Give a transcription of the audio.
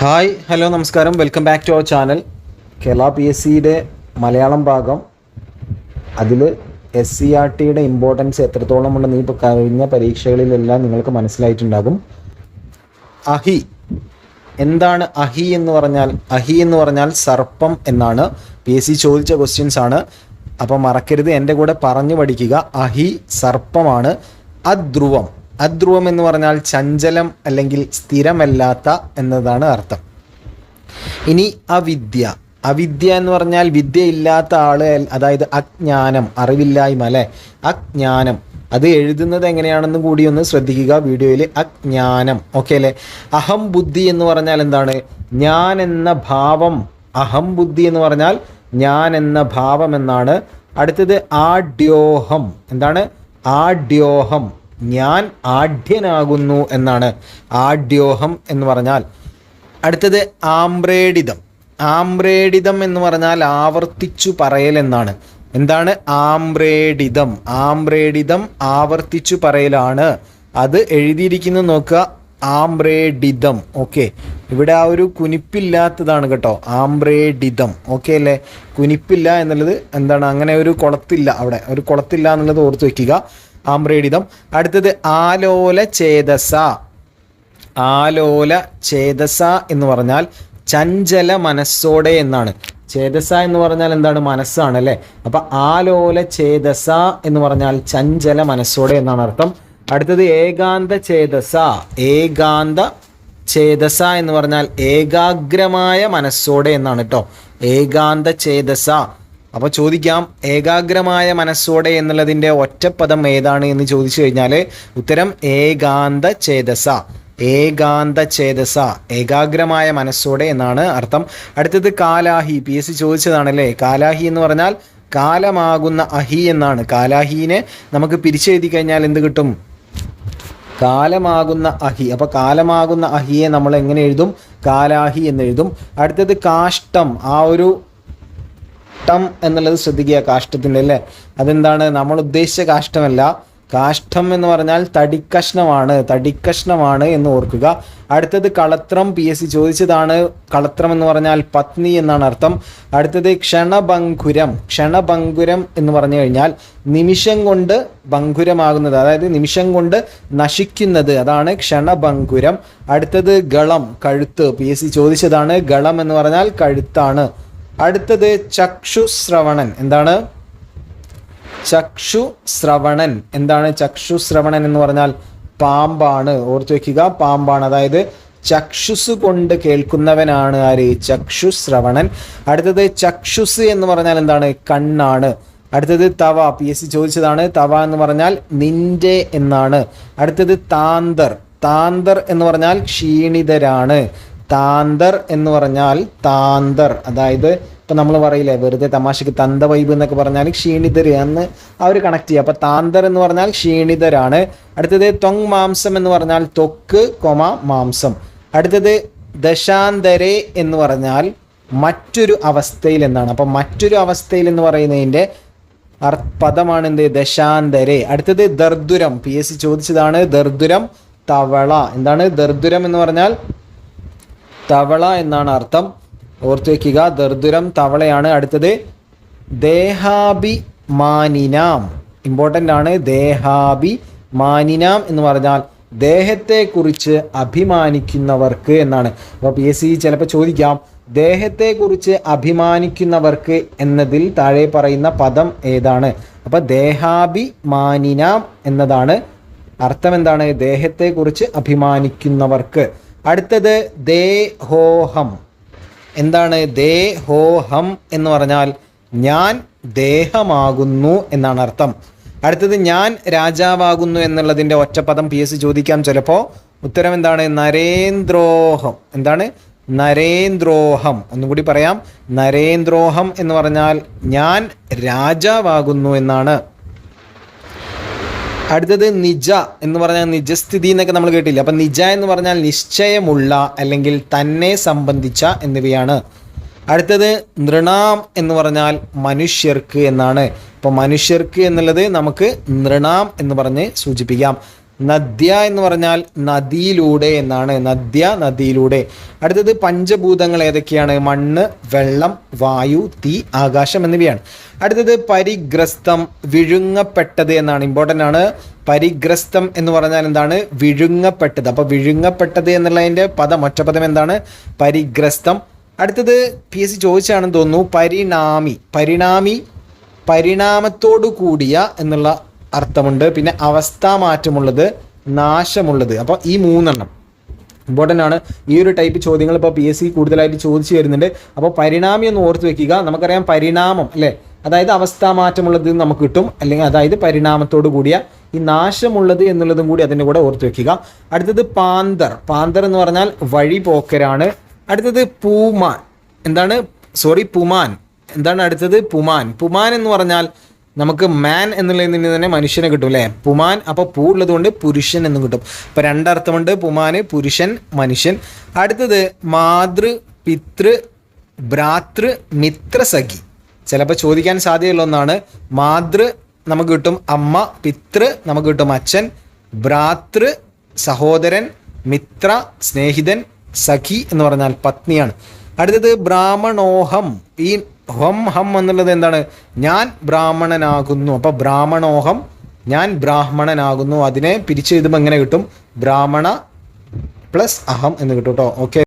Hi hello നമസ്കാരം. Welcome back to our channel Kerala P S സിയുടെ മലയാളം ഭാഗം. അതിൽ എസ് സി ആർ ടിയുടെ ഇമ്പോർട്ടൻസ് എത്രത്തോളം ഉണ്ടെന്ന് ഈ കഴിഞ്ഞ പരീക്ഷകളിലെല്ലാം നിങ്ങൾക്ക് മനസ്സിലായിട്ടുണ്ടാകും. അഹി. എന്താണ് അഹി എന്ന് പറഞ്ഞാൽ? അഹി എന്ന് പറഞ്ഞാൽ സർപ്പം എന്നാണ്. പി എസ് സി ചോദിച്ച ക്വസ്റ്റ്യൻസ് ആണ്. അപ്പോൾ മറക്കരുത് എന്റെ കൂടെ പറഞ്ഞു പഠിക്കുക. അഹി സർപ്പമാണ്. അധ്രുവം. അധ്രുവം എന്ന് പറഞ്ഞാൽ ചഞ്ചലം അല്ലെങ്കിൽ സ്ഥിരമല്ലാത്ത എന്നതാണ് അർത്ഥം. ഇനി അവിദ്യ. അവിദ്യ എന്ന് പറഞ്ഞാൽ വിദ്യ ഇല്ലാത്ത ആൾ അതായത് അജ്ഞാനം അറിവില്ലായ്മ അല്ലേ? അജ്ഞാനം. അത് എഴുതുന്നത് എങ്ങനെയാണെന്നും കൂടി ഒന്ന് ശ്രദ്ധിക്കുക വീഡിയോയിൽ അജ്ഞാനം. ഓക്കെ അല്ലേ? അഹം ബുദ്ധി എന്ന് പറഞ്ഞാൽ എന്താണ്? ഞാൻ എന്ന ഭാവം. അഹം ബുദ്ധി എന്ന് പറഞ്ഞാൽ ഞാൻ എന്ന ഭാവം എന്നാണ്. അടുത്തത് ആഡ്യോഹം എന്താണ്? ആഡ്യോഹം ഞാൻ ആഢ്യനാകുന്നു എന്നാണ് ആഢ്യോഹം എന്ന് പറഞ്ഞാൽ അടുത്തത് ആംബ്രേഡിതം. ആംബ്രേഡിതം എന്ന് പറഞ്ഞാൽ ആവർത്തിച്ചു പറയൽ എന്നാണ്. എന്താണ്? ആംബ്രേഡിതം. ആംബ്രേഡിതം ആവർത്തിച്ചു പറയലാണ്. അത് എഴുതിയിരിക്കുന്നത് നോക്കുക. ആംബ്രേഡിതം. ഓക്കെ. ഇവിടെ ആ ഒരു കുനിപ്പില്ലാത്തതാണ് കേട്ടോ. ആംബ്രേഡിതം. ഓക്കെ അല്ലേ? കുനിപ്പില്ല എന്നുള്ളത് എന്താണ്? അങ്ങനെ ഒരു കുളത്തില്ല അവിടെ. ഒരു കുളത്തില്ല എന്നുള്ളത് ഓർത്ത് വെക്കുക. ആംബ്രേഡിതം അടുത്തത് ആലോല ചേതസ. ആലോല ചേതസ എന്ന് പറഞ്ഞാൽ ചഞ്ചല മനസ്സോടെ എന്നാണ്. ചേതസ എന്ന് പറഞ്ഞാൽ എന്താണ്? മനസ്സാണ് അല്ലേ? അപ്പൊ ആലോല ചേതസ എന്ന് പറഞ്ഞാൽ ചഞ്ചല മനസ്സോടെ എന്നാണ് അർത്ഥം. അടുത്തത് ഏകാന്ത ചേതസ. ഏകാന്ത ചേതസ എന്ന് പറഞ്ഞാൽ ഏകാഗ്രമായ മനസ്സോടെ എന്നാണ് കേട്ടോ. ഏകാന്ത ചേതസ. അപ്പോൾ ചോദിക്കാം ഏകാഗ്രമായ മനസ്സോടെ എന്നുള്ളതിന്റെ ഒറ്റപ്പദം ഏതാണ് എന്ന് ചോദിച്ചു കഴിഞ്ഞാൽ ഉത്തരം ഏകാന്ത ചേതസ. ഏകാന്ത ചേതസ. ഏകാഗ്രമായ മനസ്സോടെ എന്നാണ് അർത്ഥം. അടുത്തത് കാലാഹി. പി എസ് സി ചോദിച്ചതാണല്ലേ? കാലാഹി എന്ന് പറഞ്ഞാൽ കാലമാകുന്ന അഹി എന്നാണ്. കാലാഹീനെ നമുക്ക് പിരിച്ചെഴുതി കഴിഞ്ഞാൽ എന്ത് കിട്ടും? കാലമാകുന്ന അഹി. അപ്പൊ കാലമാകുന്ന അഹിയെ നമ്മൾ എങ്ങനെ എഴുതും? കാലാഹി എന്ന് എഴുതും. അടുത്തത് കാഷ്ടം. ആ ഒരു ടം എന്നുള്ളത് ശ്രദ്ധിക്കുക കാഷ്ടത്തിന്റെ അല്ലേ? അതെന്താണ്? നമ്മൾ ഉദ്ദേശിച്ച കാഷ്ടമല്ല. കാഷ്ടം എന്ന് പറഞ്ഞാൽ തടിക്കഷ്ണമാണ്. തടിക്കഷ്ണമാണ് എന്ന് ഓർക്കുക. അടുത്തത് കളത്രം. പി എസ് സി ചോദിച്ചതാണ് കളത്രം എന്ന് പറഞ്ഞാൽ പത്നി എന്നാണ് അർത്ഥം. അടുത്തത് ക്ഷണഭങ്കുരം. ക്ഷണഭങ്കുരം എന്ന് പറഞ്ഞു കഴിഞ്ഞാൽ നിമിഷം കൊണ്ട് ഭങ്കുരമാകുന്നത് അതായത് നിമിഷം കൊണ്ട് നശിക്കുന്നത്. അതാണ് ക്ഷണഭങ്കുരം. അടുത്തത് ഗളം. കഴുത്ത്. പി എസ് സി ചോദിച്ചതാണ് ഗളം എന്ന് പറഞ്ഞാൽ കഴുത്താണ്. അടുത്തത് ചക്ഷു ശ്രവണൻ. എന്താണ്? ചക്ഷു ശ്രവണൻ. എന്താണ് ചക്ഷു ശ്രവണൻ എന്ന് പറഞ്ഞാൽ പാമ്പാണ്. ഓർത്തു വെക്കുക പാമ്പാണ്. അതായത് ചക്ഷുസ് കൊണ്ട് കേൾക്കുന്നവനാണ് ആര്? ചക്ഷു ശ്രവണൻ. അടുത്തത് ചക്ഷുസ് എന്ന് പറഞ്ഞാൽ എന്താണ്? കണ്ണാണ്. അടുത്തത് തവ. പി എസ് സി ചോദിച്ചതാണ്. തവ എന്ന് പറഞ്ഞാൽ നിന്റെ എന്നാണ്. അടുത്തത് താന്തർ. താന്തർ എന്ന് പറഞ്ഞാൽ ക്ഷീണിതരാണ്. താന്തർ എന്ന് പറഞ്ഞാൽ താന്തർ. അതായത് ഇപ്പം നമ്മൾ പറയില്ലേ വെറുതെ തമാശയ്ക്ക് തന്ത വൈബ് എന്നൊക്കെ പറഞ്ഞാൽ ക്ഷീണിതർ എന്ന് അവർ കണക്ട് ചെയ്യുക അപ്പോൾ താന്തർ എന്ന് പറഞ്ഞാൽ ക്ഷീണിതരാണ്. അടുത്തത് തൊങ് മാംസം എന്ന് പറഞ്ഞാൽ തൊക്ക് കൊമ മാംസം. അടുത്തത് ദശാന്തരെ എന്ന് പറഞ്ഞാൽ മറ്റൊരു അവസ്ഥയിൽ എന്നാണ്. അപ്പം മറ്റൊരു അവസ്ഥയിൽ എന്ന് പറയുന്നതിന്റെ പദമാണ് എന്ത്? ദശാന്തരെ. അടുത്തത് ദർദുരം. പി എസ് സി ചോദിച്ചതാണ് ദർദുരം തവള. എന്താണ് ദർദുരം എന്ന് പറഞ്ഞാൽ തവള എന്നാണ് അർത്ഥം. ഓർത്തു വയ്ക്കുക ദർദുരം തവളയാണ് അടുത്തത്. ദേഹാഭിമാനിനാം. ഇമ്പോർട്ടന്റ് ആണ് ദേഹാഭിമാനിനാം എന്ന് പറഞ്ഞാൽ ദേഹത്തെക്കുറിച്ച് അഭിമാനിക്കുന്നവർക്ക് എന്നാണ്. അപ്പോൾ പി എസ് സി ചിലപ്പോൾ ചോദിക്കാം ദേഹത്തെക്കുറിച്ച് അഭിമാനിക്കുന്നവർക്ക് എന്നതിൽ താഴെ പറയുന്ന പദം ഏതാണ്? അപ്പോൾ ദേഹാഭിമാനിനാം എന്നതാണ് അർത്ഥം. എന്താണ്? ദേഹത്തെക്കുറിച്ച് അഭിമാനിക്കുന്നവർക്ക്. അടുത്തത് ദേഹോഹം. എന്താണ് ദേഹോഹം എന്ന് പറഞ്ഞാൽ ഞാൻ ദേഹമാകുന്നു എന്നാണ് അർത്ഥം. അടുത്തത് ഞാൻ രാജാവാകുന്നു എന്നുള്ളതിന്റെ ഒറ്റപ്പദം പി എസ് ചോദിക്കാം ചിലപ്പോൾ ഉത്തരം എന്താണ്? നരേന്ദ്രോഹം. എന്താണ്? നരേന്ദ്രോഹം. ഒന്നുകൂടി പറയാം. നരേന്ദ്രോഹം എന്ന് പറഞ്ഞാൽ ഞാൻ രാജാവാകുന്നു എന്നാണ്. അടുത്തത് നിജ എന്ന് പറഞ്ഞാൽ നിജസ്ഥിതി എന്നൊക്കെ നമ്മൾ കേട്ടില്ല? അപ്പം നിജ എന്ന് പറഞ്ഞാൽ നിശ്ചയമുള്ള അല്ലെങ്കിൽ തന്നെ സംബന്ധിച്ച എന്നിവയാണ്. അടുത്തത് നൃണാം എന്ന് പറഞ്ഞാൽ മനുഷ്യർക്ക് എന്നാണ്. ഇപ്പം മനുഷ്യർക്ക് എന്നുള്ളത് നമുക്ക് നൃണാം എന്ന് പറഞ്ഞ് സൂചിപ്പിക്കാം. നദ്യ എന്ന് പറഞ്ഞാൽ നദിയിലൂടെ എന്നാണ്. നദ്യ നദിയിലൂടെ. അടുത്തത് പഞ്ചഭൂതങ്ങൾ ഏതൊക്കെയാണ്? മണ്ണ് വെള്ളം വായു തീ ആകാശം എന്നിവയാണ്. അടുത്തത് പരിഗ്രസ്തം വിഴുങ്ങപ്പെട്ടത് എന്നാണ്. ഇമ്പോർട്ടന്റ് ആണ്. പരിഗ്രസ്തം എന്ന് പറഞ്ഞാൽ എന്താണ്? വിഴുങ്ങപ്പെട്ടത്. അപ്പോൾ വിഴുങ്ങപ്പെട്ടത് എന്നുള്ളതിന്റെ പദം ഒറ്റപദം എന്താണ്? പരിഗ്രസ്തം. അടുത്തത് പി എസ് സി ചോദിച്ചാണെന്ന് തോന്നുന്നു പരിണാമി. പരിണാമി പരിണാമത്തോടു കൂടിയ എന്നുള്ള അർത്ഥമുണ്ട്. പിന്നെ അവസ്ഥാ മാറ്റമുള്ളത് നാശമുള്ളത്. അപ്പോൾ ഈ മൂന്നെണ്ണം. ഇമ്പോർട്ടന്റ് ആണ്. ഈ ഒരു ടൈപ്പ് ചോദ്യങ്ങൾ ഇപ്പോൾ പി എസ് സി കൂടുതലായിട്ട് ചോദിച്ചു വരുന്നുണ്ട്. അപ്പോൾ പരിണാമി ഒന്ന് ഓർത്ത് വെക്കുക. നമുക്കറിയാം പരിണാമം അല്ലേ? അതായത് അവസ്ഥാമാറ്റമുള്ളത് നമുക്ക് കിട്ടും. അല്ലെങ്കിൽ അതായത് പരിണാമത്തോടു കൂടിയ ഈ നാശമുള്ളത് എന്നുള്ളതും കൂടി അതിന്റെ കൂടെ ഓർത്ത് വെക്കുക. അടുത്തത് പാന്തർ. പാന്തർ എന്ന് പറഞ്ഞാൽ വഴി പോക്കരാണ് അടുത്തത് പൂമാൻ. എന്താണ്? സോറി പുമാൻ. എന്താണ് അടുത്തത്? പുമാൻ. പുമാൻ എന്ന് പറഞ്ഞാൽ നമുക്ക് മാൻ എന്നുള്ളതിൽ നിന്ന് തന്നെ മനുഷ്യനെ കിട്ടും അല്ലേ? പുമാൻ അപ്പോൾ പൂ ഉള്ളത് കൊണ്ട് പുരുഷൻ എന്നും കിട്ടും. അപ്പോൾ രണ്ടർത്ഥമുണ്ട് പുമാന് പുരുഷൻ മനുഷ്യൻ. അടുത്തത് മാതൃ പിതൃ ഭ്രാതൃ മിത്ര സഖി. ചിലപ്പോൾ ചോദിക്കാൻ സാധ്യതയുള്ള ഒന്നാണ്. മാതൃ നമുക്ക് കിട്ടും അമ്മ പിതൃ നമുക്ക് കിട്ടും അച്ഛൻ ഭ്രാതൃ സഹോദരൻ മിത്ര സ്നേഹിതൻ സഖി എന്ന് പറഞ്ഞാൽ പത്നിയാണ്. അടുത്തത് ബ്രാഹ്മണോഹം. ഈ ഹം ഹം എന്നുള്ളത് എന്താണ്? ഞാൻ ബ്രാഹ്മണനാകുന്നു. അപ്പോൾ ബ്രാഹ്മണോഹം ഞാൻ ബ്രാഹ്മണനാകുന്നു. അതിനെ പിരിച്ചെഴുതുമ്പോൾ എങ്ങനെ കിട്ടും? ബ്രാഹ്മണ പ്ലസ് അഹം എന്ന് കിട്ടും കേട്ടോ ഓക്കെ.